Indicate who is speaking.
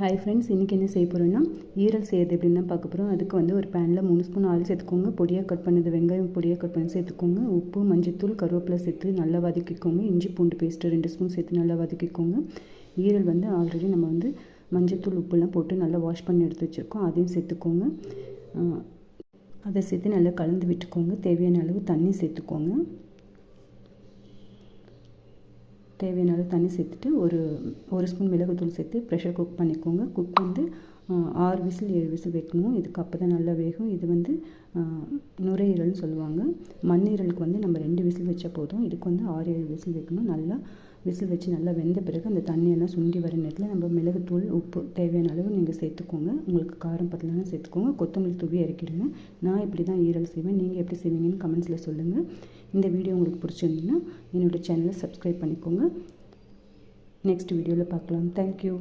Speaker 1: Hi friends இன்றைக்கி என்ன செய்ய போகிறோன்னா ஈரல் செய்யறது எப்படின்னு தான் பார்க்க போகிறோம் அதுக்கு வந்து ஒரு பேனில் மூணு ஸ்பூன் ஆயில் சேர்த்துக்கோங்க. பொடியாக கட் பண்ணது வெங்காயம் பொடியாக கட் பண்ணி சேர்த்துக்கோங்க. உப்பு மஞ்சத்தூள் கருவேப்பிலை சேர்த்து நல்லா வதக்கிக்கோங்க. இஞ்சி பூண்டு பேஸ்ட்டு ரெண்டு ஸ்பூன் சேர்த்து நல்லா வதக்கிக்கோங்க. ஈரல் வந்து ஆல்ரெடி நம்ம வந்து மஞ்சத்தூள் உப்புலாம் போட்டு நல்லா வாஷ் பண்ணி எடுத்து வச்சுருக்கோம். அதையும் சேர்த்துக்கோங்க. அதை சேர்த்து நல்லா கலந்து விட்டுக்கோங்க. தேவையான அளவு தண்ணி சேர்த்துக்கோங்க. தேவையான அளவு தண்ணி சேர்த்துட்டு ஒரு ஒரு ஸ்பூன் மிளகுத்தூள் சேர்த்து ப்ரெஷர் குக் பண்ணிக்கோங்க. குக் வந்து ஆறு விசில் ஏழு விசில் வைக்கணும். இதுக்கு அப்போ தான் நல்லா வேகும். இது வந்து நுரையீரல்னு சொல்லுவாங்க. மண்ணீரலுக்கு வந்து நம்ம ரெண்டு விசில் வச்சா போதும். இதுக்கு வந்து ஆறு ஏழு விசில் வைக்கணும். நல்லா விசில் வச்சு நல்லா வெந்த பிறகு அந்த தண்ணியெல்லாம் சுண்டி வர நேரத்தில் நம்ம மிளகுத்தூள் உப்பு தேவையான அளவு நீங்கள் சேர்த்துக்கோங்க. உங்களுக்கு காரம் பத்தலைன்னா சேர்த்துக்கோங்க. கொத்தமல்லி தூவி இறக்கிடுங்க நான் இப்படி தான் ஈரல் செய்வேன். நீங்கள் எப்படி செய்வீங்கன்னு கமெண்ட்ஸில் சொல்லுங்கள் இந்த வீடியோ உங்களுக்கு பிடிச்சிருந்தீங்கன்னா என்னோடய சேனலை சப்ஸ்கிரைப் பண்ணிக்கோங்க. நெக்ஸ்ட் வீடியோவில் பார்க்கலாம். தேங்க்யூ